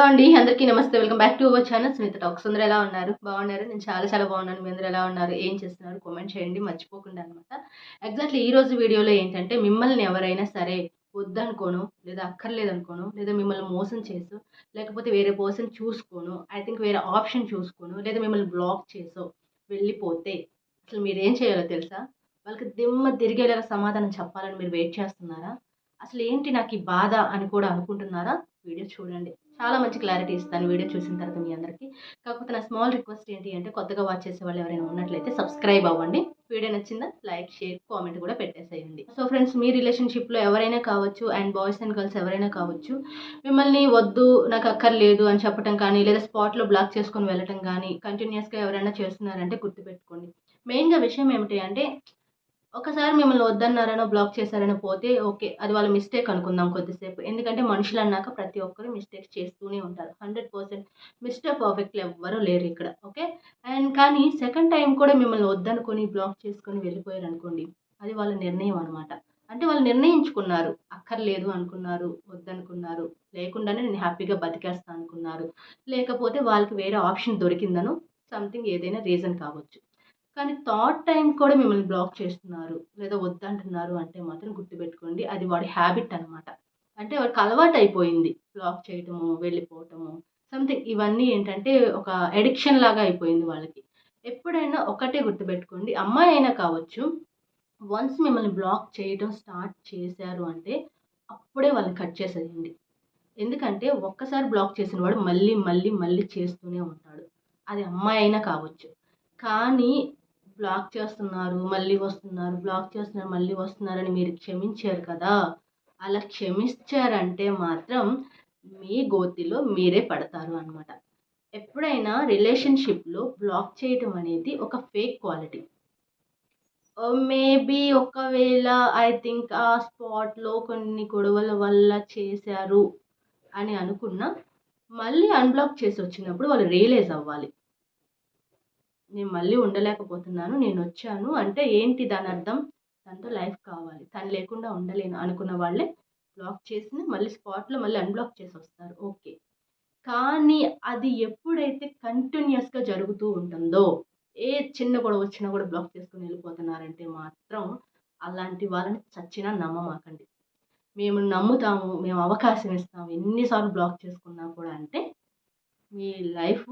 Hello అండి అందరికీ నమస్తే. Welcome back to our channel Sunitha talks అందరూ ఎలా ఉన్నారు? బాగున్నారు? నేను చాలా చాలా బాగున్నాను. మీ అందరూ ఎలా ఉన్నారు? ఏం చేస్తున్నారు? కామెంట్ చేయండి. మర్చిపోకుండా అనమాట ఎగ్జాక్ట్లీ ఈ రోజు వీడియోలో ఏంటంటే మిమ్మల్ని ఎవరైనా సరే వద్దనుకోను లేదా అక్కర్లేదనుకోను లేదా మిమ్మల్ని మోసం చేసు లేకపోతే వేరే పర్సన్ చూసుకోను ఐ థింక్ వేరే ఆప్షన్ చూసుకోను లేదా మిమ్మల్ని బ్లాక్ చేసో వెళ్ళిపోతే అసలు మీరు ఏం చేయాలో తెలుసా? వాళ్ళకి దిమ్మ తిరిగేలాగా సమాధానం చెప్పాలని మీరు వెయిట్ చేస్తున్నారా? అసలు ఏంటి నాకు ఈ బాధ అని కూడా అనుకుంటున్నారా? వీడియో చూడండి. చాలా మంచి క్లారిటీ ఇస్తాను వీడియో చూసిన తర్వాత మీ అందరికీ. కాకపోతే నా స్మాల్ రిక్వెస్ట్ ఏంటి అంటే కొత్తగా వాచ్ చేసే వాళ్ళు ఎవరైనా ఉన్నట్లయితే సబ్స్క్రైబ్ అవ్వండి. వీడియో నచ్చిందా? లైక్ షేర్ కామెంట్ కూడా పెట్టేసేయండి. సో ఫ్రెండ్స్ మీ రిలేషన్షిప్లో ఎవరైనా కావచ్చు అండ్ బాయ్స్ అండ్ గర్ల్స్ ఎవరైనా కావచ్చు మిమ్మల్ని వద్దు నాకు అక్కర్లేదు అని చెప్పడం కానీ లేదా స్పాట్లో బ్లాక్ చేసుకొని వెళ్ళటం కానీ కంటిన్యూస్గా ఎవరైనా చేస్తున్నారంటే గుర్తుపెట్టుకోండి. మెయిన్గా విషయం ఏమిటి అంటే ఒకసారి మిమ్మల్ని వద్దన్నారనో బ్లాక్ చేశారనో పోతే ఓకే అది వాళ్ళ మిస్టేక్ అనుకుందాం కొద్దిసేపు. ఎందుకంటే మనుషులు అన్నాక ప్రతి ఒక్కరు మిస్టేక్స్ చేస్తూనే ఉంటారు. హండ్రెడ్ పర్సెంట్ మిస్టర్ పర్ఫెక్ట్లు ఎవ్వరూ లేరు ఇక్కడ ఓకే? అండ్ కానీ సెకండ్ టైం కూడా మిమ్మల్ని వద్దనుకొని బ్లాక్ చేసుకొని వెళ్ళిపోయారు అనుకోండి అది వాళ్ళ నిర్ణయం అనమాట అంటే వాళ్ళు నిర్ణయించుకున్నారు అక్కర్లేదు అనుకున్నారు వద్దనుకున్నారు లేకుండానే నేను హ్యాపీగా బతికేస్తా అనుకున్నారు. లేకపోతే వాళ్ళకి వేరే ఆప్షన్ దొరికిందనో సంథింగ్ ఏదైనా రీజన్ కావచ్చు. కానీ థర్డ్ టైం కూడా మిమ్మల్ని బ్లాక్ చేస్తున్నారు. లేదా వద్దంటున్నారు అంటే మాత్రం గుర్తుపెట్టుకోండి. అది వాడి హ్యాబిట్ అనమాట అంటే వాడికి అలవాటు అయిపోయింది. బ్లాక్ చేయటము వెళ్ళిపోవటము సంథింగ్ ఇవన్నీ ఏంటంటే ఒక ఎడిక్షన్ లాగా అయిపోయింది వాళ్ళకి. ఎప్పుడైనా ఒకటే గుర్తుపెట్టుకోండి. అమ్మాయి అయినా కావచ్చు వన్స్ మిమ్మల్ని బ్లాక్ చేయడం స్టార్ట్ చేశారు అంటే అప్పుడే వాళ్ళని కట్ చేసేయండి. ఎందుకంటే ఒక్కసారి బ్లాక్ చేసిన వాడు మళ్ళీ మళ్ళీ మళ్ళీ చేస్తూనే ఉంటాడు. అది అమ్మాయి అయినా కావచ్చు. కానీ బ్లాక్ చేస్తున్నారు మళ్ళీ వస్తున్నారు బ్లాక్ చేస్తున్నారు మళ్ళీ వస్తున్నారని మీరు క్షమించారు కదా? అలా క్షమించారంటే మాత్రం మీ గోతిలో మీరే పడతారు అనమాట ఎప్పుడైనా రిలేషన్షిప్లో బ్లాక్ చేయటం అనేది ఒక ఫేక్ క్వాలిటీ. మేబీ ఒకవేళ ఐ థింక్ ఆ స్పాట్లో కొన్ని గొడవల వల్ల చేశారు అని అనుకున్నా మళ్ళీ అన్బ్లాక్ చేసి వచ్చినప్పుడు వాళ్ళు రియలైజ్ అవ్వాలి. నేను మళ్ళీ ఉండలేకపోతున్నాను నేను వచ్చాను అంటే ఏంటి దాని అర్థం? తనతో లైఫ్ కావాలి. తను లేకుండా ఉండలేను అనుకున్న వాళ్ళే బ్లాక్ చేసి మళ్ళీ స్పాట్లో మళ్ళీ అన్బ్లాక్ చేసి వస్తారు ఓకే. కానీ అది ఎప్పుడైతే కంటిన్యూస్గా జరుగుతూ ఉంటుందో ఏ చిన్న గొడవ వచ్చినా కూడా బ్లాక్ చేసుకుని వెళ్ళిపోతున్నారంటే మాత్రం అలాంటి వాళ్ళని చచ్చినా నమ్మమాకండి. మేము నమ్ముతాము మేము అవకాశం ఇస్తాము ఎన్నిసార్లు బ్లాక్ చేసుకున్నా కూడా అంటే మీ లైఫ్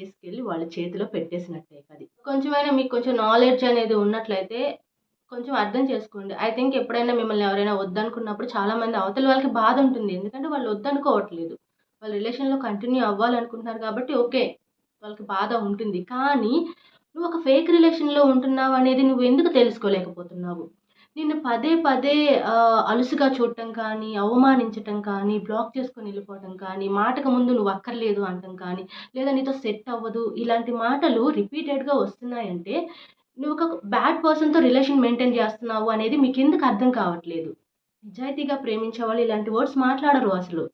తీసుకెళ్ళి వాళ్ళ చేతిలో పెట్టేసినట్టే అది. కొంచెమైనా మీకు కొంచెం నాలెడ్జ్ అనేది ఉన్నట్లయితే కొంచెం అర్థం చేసుకోండి. ఐ థింక్ ఎప్పుడైనా మిమ్మల్ని ఎవరైనా వద్దనుకున్నప్పుడు చాలామంది అవతల వాళ్ళకి బాధ ఉంటుంది. ఎందుకంటే వాళ్ళు వద్దనుకోవట్లేదు. వాళ్ళ రిలేషన్లో కంటిన్యూ అవ్వాలనుకుంటున్నారు కాబట్టి ఓకే వాళ్ళకి బాధ ఉంటుంది. కానీ నువ్వు ఒక ఫేక్ రిలేషన్లో ఉంటున్నావు అనేది నువ్వు ఎందుకు తెలుసుకోలేకపోతున్నావు? నిన్ను పదే పదే అలుసుగా చూడటం కానీ అవమానించటం కానీ బ్లాక్ చేసుకొని వెళ్ళిపోవటం కానీ మాటకు ముందు నువ్వు అక్కర్లేదు అనటం కానీ లేదా నీతో సెట్ అవ్వదు ఇలాంటి మాటలు రిపీటెడ్గా వస్తున్నాయంటే నువ్వు ఒక బ్యాడ్ పర్సన్తో రిలేషన్ మెయింటైన్ చేస్తున్నావు అనేది మీకు ఎందుకు అర్థం కావట్లేదు. నిజాయితీగా ప్రేమించే వాళ్ళు ఇలాంటి వర్డ్స్ మాట్లాడరు అసలు.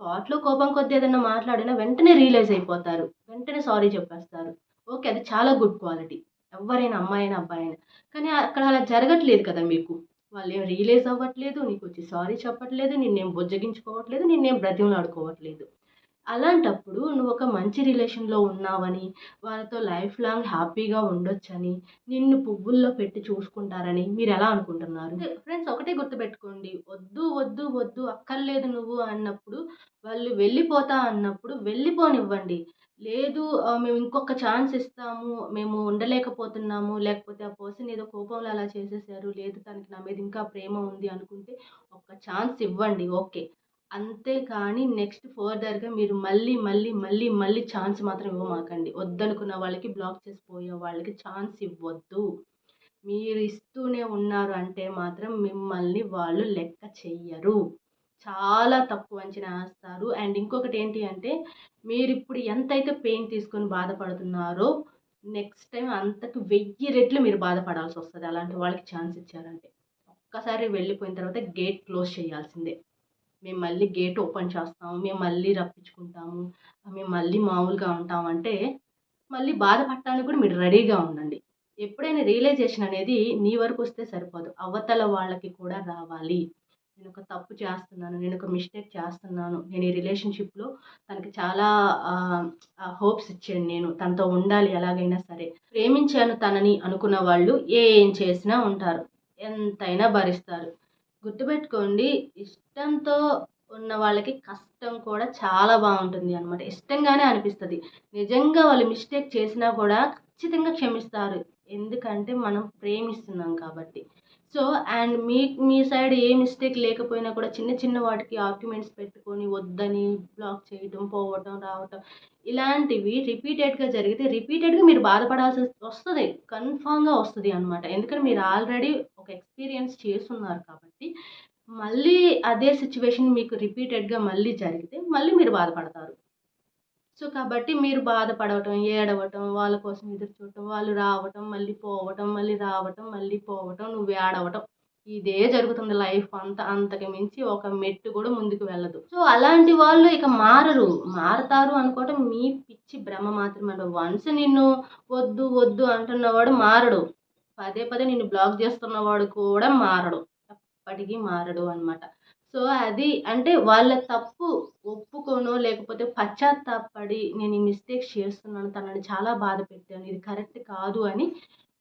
స్పాట్లో కోపం కొద్ది ఏదైనా మాట్లాడినా వెంటనే రియలైజ్ అయిపోతారు. వెంటనే సారీ చెప్పేస్తారు. ఓకే అది చాలా గుడ్ క్వాలిటీ ఎవరైనా అమ్మాయి అయినా అబ్బాయి అయినా కానీ అక్కడ అలా జరగట్లేదు కదా మీకు. వాళ్ళు ఏం రియలైజ్ అవ్వట్లేదు నీకు వచ్చి సారీ చెప్పట్లేదు నిన్నేం బుజ్జగించుకోవట్లేదు నిన్నేం బ్రతిమలాడుకోవట్లేదు. అలాంటప్పుడు నువ్వు ఒక మంచి రిలేషన్లో ఉన్నావని వాళ్ళతో లైఫ్ లాంగ్ హ్యాపీగా ఉండొచ్చని నిన్ను పువ్వుల్లో పెట్టి చూసుకుంటారని మీరు ఎలా అనుకుంటున్నారు ఫ్రెండ్స్ ఒకటే గుర్తుపెట్టుకోండి. వద్దు వద్దు వద్దు అక్కర్లేదు నువ్వు అన్నప్పుడు వాళ్ళు వెళ్ళిపోతా అన్నప్పుడు వెళ్ళిపోనివ్వండి. లేదు మేము ఇంకొక ఛాన్స్ ఇస్తాము మేము ఉండలేకపోతున్నాము లేకపోతే ఆ పర్సన్ ఏదో కోపంలో అలా చేసేసారు లేదు తనకి నా మీద ఇంకా ప్రేమ ఉంది అనుకుంటే ఒక ఛాన్స్ ఇవ్వండి ఓకే. అంతేకాని నెక్స్ట్ ఫర్దర్గా మీరు మళ్ళీ మళ్ళీ మళ్ళీ మళ్ళీ ఛాన్స్ మాత్రం ఇవ్వమాకండి వద్దనుకున్న వాళ్ళకి బ్లాక్ చేసిపోయే వాళ్ళకి ఛాన్స్ ఇవ్వద్దు. మీరు ఇస్తూనే ఉన్నారు అంటే మాత్రం మిమ్మల్ని వాళ్ళు లెక్క చెయ్యరు. చాలా తక్కువ అంచనా వేస్తారు. అండ్ ఇంకొకటి ఏంటి అంటే మీరు ఇప్పుడు ఎంతైతే పెయిన్ తీసుకొని బాధపడుతున్నారో నెక్స్ట్ టైం అంతకు వెయ్యి రెట్లు మీరు బాధపడాల్సి వస్తుంది. అలాంటి వాళ్ళకి ఛాన్స్ ఇచ్చారంటే. ఒక్కసారి వెళ్ళిపోయిన తర్వాత గేట్ క్లోజ్ చేయాల్సిందే. మేము మళ్ళీ గేట్ ఓపెన్ చేస్తాము మేము మళ్ళీ రప్పించుకుంటాము మేము మళ్ళీ మామూలుగా ఉంటామంటే మళ్ళీ బాధపడటానికి కూడా మీరు రెడీగా ఉండండి. ఎప్పుడైనా రియలైజేషన్ అనేది నీ వరకు వస్తే సరిపోదు. అవతల వాళ్ళకి కూడా రావాలి. నేను ఒక తప్పు చేస్తున్నాను నేను ఒక మిస్టేక్ చేస్తున్నాను. నేను ఈ రిలేషన్షిప్లో తనకి చాలా హోప్స్ ఇచ్చాను నేను. తనతో ఉండాలి ఎలాగైనా సరే. ప్రేమించాను తనని అనుకున్న వాళ్ళు ఏం చేసినా ఉంటారు. ఎంతైనా భరిస్తారు. గుర్తుపెట్టుకోండి ఇష్టంతో ఉన్న వాళ్ళకి కష్టం కూడా చాలా బాగుంటుంది అనమాట ఇష్టంగానే అనిపిస్తుంది. నిజంగా వాళ్ళు మిస్టేక్ చేసినా కూడా ఖచ్చితంగా క్షమిస్తారు. ఎందుకంటే మనం ప్రేమిస్తున్నాం కాబట్టి. సో అండ్ మీ మీ సైడ్ ఏ మిస్టేక్ లేకపోయినా కూడా చిన్న చిన్న వాటికి ఆర్గ్యుమెంట్స్ పెట్టుకొని వద్దని బ్లాక్ చేయడం పోవటం రావటం ఇలాంటివి రిపీటెడ్గా జరిగితే రిపీటెడ్గా మీరు బాధపడాల్సి వస్తుంది కన్ఫామ్గా వస్తుంది అనమాట ఎందుకంటే మీరు ఆల్రెడీ ఒక ఎక్స్పీరియన్స్ చేస్తున్నారు కాబట్టి మళ్ళీ అదే సిచ్యువేషన్ మీకు రిపీటెడ్గా మళ్ళీ జరిగితే మళ్ళీ మీరు బాధపడతారు. సో కాబట్టి మీరు బాధపడవటం ఏడవటం వాళ్ళ కోసం ఎదురు చూడటం వాళ్ళు రావటం మళ్ళీ పోవటం మళ్ళీ రావటం మళ్ళీ పోవటం నువ్వు ఏడవటం. ఇదే జరుగుతుంది లైఫ్ అంతా అంతకు మించి ఒక మెట్టు కూడా ముందుకు వెళ్ళదు. సో అలాంటి వాళ్ళు ఇక మారరు. మారతారు అనుకోవటం మీ పిచ్చి భ్రమ మాత్రమే వన్స్ నిన్ను వద్దు వద్దు అంటున్నవాడు మారడు. పదే పదే నిన్ను బ్లాక్ చేస్తున్నవాడు కూడా మారడు. ఎప్పటికీ మారడు అనమాట సో అది అంటే వాళ్ళ తప్పు ఒప్పుకోనో లేకపోతే పశ్చాత్తాపడి నేను ఈ మిస్టేక్స్ చేస్తున్నాను తనని చాలా బాధ పెట్టాను ఇది కరెక్ట్ కాదు అని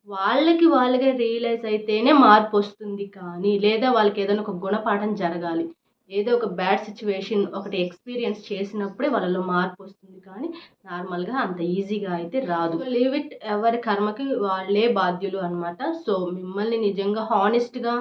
వాళ్ళకి వాళ్ళగా రియలైజ్ అయితేనే మార్పు వస్తుంది కానీ లేదా వాళ్ళకి ఏదైనా ఒక గుణపాఠం జరగాలి. ఏదో ఒక బ్యాడ్ సిచ్యువేషన్ ఒకటి ఎక్స్పీరియన్స్ చేసినప్పుడే వాళ్ళలో మార్పు వస్తుంది కానీ నార్మల్గా అంత ఈజీగా అయితే రాదు. లీవ్ ఇట్ ఎవరి కర్మకి వాళ్ళే బాధ్యులు అనమాట సో మిమ్మల్ని నిజంగా హానెస్ట్గా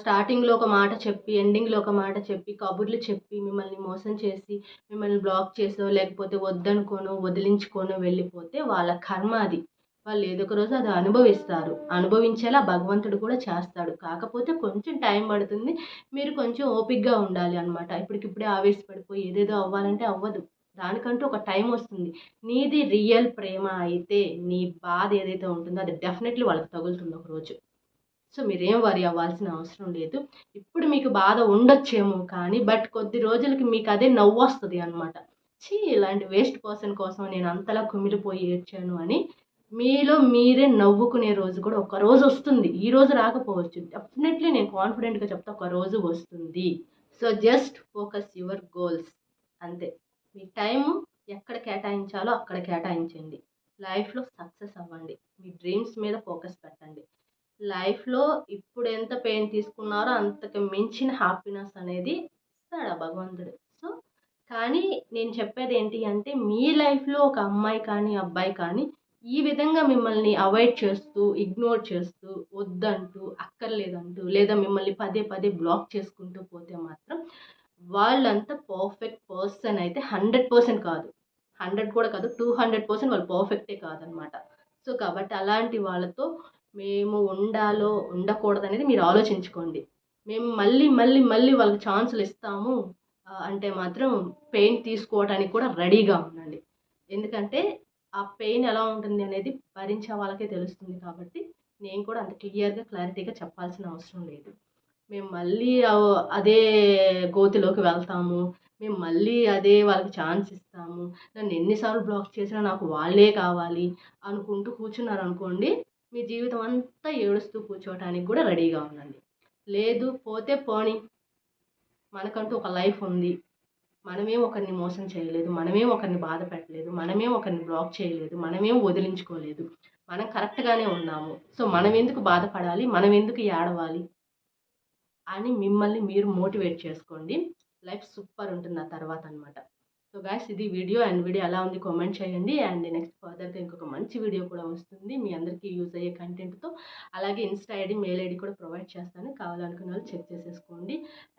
స్టార్టింగ్లో ఒక మాట చెప్పి ఎండింగ్లో ఒక మాట చెప్పి కబుర్లు చెప్పి మిమ్మల్ని మోసం చేసి మిమ్మల్ని బ్లాక్ చేసో లేకపోతే వద్దనుకోనో వదిలించుకోనో వెళ్ళిపోతే వాళ్ళ కర్మ అది. వాళ్ళు ఏదో ఒక రోజు అది అనుభవిస్తారు. అనుభవించేలా భగవంతుడు కూడా చేస్తాడు. కాకపోతే కొంచెం టైం పడుతుంది. మీరు కొంచెం ఓపిక్గా ఉండాలి అనమాట ఇప్పటికిప్పుడే ఆవేశపడిపోయి ఏదేదో అవ్వాలంటే అవ్వదు. దానికంటూ ఒక టైం వస్తుంది. నీది రియల్ ప్రేమ అయితే నీ బాధ ఏదైతే ఉంటుందో అది డెఫినెట్లీ వాళ్ళకి తగులుతుంది ఒక రోజు. సో మీరేం వరి అవ్వాల్సిన అవసరం లేదు. ఇప్పుడు మీకు బాధ ఉండొచ్చేమో కానీ బట్ కొద్ది రోజులకి మీకు అదే నవ్వు వస్తుంది అనమాట చీ ఇలాంటి వేస్ట్ పర్సన్ కోసం నేను అంతలా కుమిలిపోయి ఏడ్చాను అని మీలో మీరే నవ్వుకునే రోజు కూడా ఒక రోజు వస్తుంది. ఈ రోజు రాకపోవచ్చు. డెఫినెట్లీ నేను కాన్ఫిడెంట్గా చెప్తా ఒక రోజు వస్తుంది. So just focus your goals అంతే. మీ టైం ఎక్కడ కేటాయించాలో అక్కడ కేటాయించండి. లైఫ్లో సక్సెస్ అవ్వండి. మీ డ్రీమ్స్ మీద ఫోకస్ పెట్టండి. లైఫ్లో ఇప్పుడు ఎంత పెయిన్ తీసుకున్నారో అంతకు మించిన హ్యాపీనెస్ అనేది ఇస్తాడు ఆ భగవంతుడు. సో కానీ నేను చెప్పేది ఏంటి అంటే మీ లైఫ్లో ఒక అమ్మాయి కానీ అబ్బాయి కానీ ఈ విధంగా మిమ్మల్ని అవాయిడ్ చేస్తూ ఇగ్నోర్ చేస్తూ వద్దంటూ అక్కర్లేదంటూ లేదా మిమ్మల్ని పదే పదే బ్లాక్ చేసుకుంటూ పోతే మాత్రం వాళ్ళంతా పర్ఫెక్ట్ పర్సన్ అయితే హండ్రెడ్ పర్సెంట్ కాదు. హండ్రెడ్ కూడా కాదు టూ హండ్రెడ్ పర్సెంట్ వాళ్ళు పర్ఫెక్టే కాదనమాట. సో కాబట్టి అలాంటి వాళ్ళతో మేము ఉండాలో ఉండకూడదు అనేది మీరు ఆలోచించుకోండి. మేము మళ్ళీ మళ్ళీ మళ్ళీ వాళ్ళకి ఛాన్సులు ఇస్తాము. అంటే మాత్రం పెయిన్ తీసుకోవడానికి కూడా రెడీగా ఉండండి. ఎందుకంటే ఆ పెయిన్ ఎలా ఉంటుంది అనేది భరించే వాళ్ళకే తెలుస్తుంది కాబట్టి నేను కూడా అంత క్లియర్గా క్లారిటీగా చెప్పాల్సిన అవసరం లేదు. మేము మళ్ళీ అదే గోతిలోకి వెళ్తాము. మేము మళ్ళీ అదే వాళ్ళకి ఛాన్స్ ఇస్తాము. నన్ను ఎన్నిసార్లు బ్లాక్ చేసినా నాకు వాళ్ళే కావాలి అనుకుంటూ కూర్చున్నారు అనుకోండి మీ జీవితం అంతా ఏడుస్తూ కూర్చోవటానికి కూడా రెడీగా ఉండండి. లేదు పోతే పోని. మనకంటూ ఒక లైఫ్ ఉంది. మనమేం ఒకరిని మోసం చేయలేదు. మనమేం ఒకరిని బాధ పెట్టలేదు. మనమేం ఒకరిని బ్లాక్ చేయలేదు. మనమేం వదిలించుకోలేదు. మనం కరెక్ట్గానే ఉన్నాము. సో మనం ఎందుకు బాధపడాలి? మనం ఎందుకు ఏడవాలి? అని మిమ్మల్ని మీరు మోటివేట్ చేసుకోండి. లైఫ్ సూపర్ ఉంటుంది ఆ తర్వాత అనమాట సో గాయస్ ఇది వీడియో అండ్ వీడియో ఎలా ఉంది. కామెంట్ చేయండి. అండ్ నెక్స్ట్ ఫర్దర్గా ఇంకొక మంచి వీడియో కూడా వస్తుంది. మీ అందరికీ యూజ్ అయ్యే కంటెంట్తో అలాగే ఇన్స్టా ఐడి మెయిల్ ఐడి కూడా ప్రొవైడ్ చేస్తాను. కావాలనుకున్న వాళ్ళు చెక్ చేసేసుకోండి.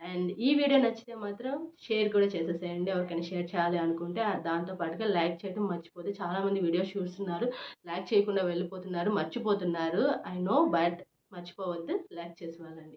అండ్ ఈ వీడియో నచ్చితే మాత్రం షేర్ కూడా చేసేసేయండి. ఎవరికైనా షేర్ చేయాలి అనుకుంటే దాంతో పాటుగా లైక్ చేయడం మర్చిపోతే చాలామంది వీడియోస్ చూస్తున్నారు. లైక్ చేయకుండా వెళ్ళిపోతున్నారు మర్చిపోతున్నారు. ఐ నో బట్ మర్చిపోవద్దు. లైక్ చేసి వాళ్ళండి.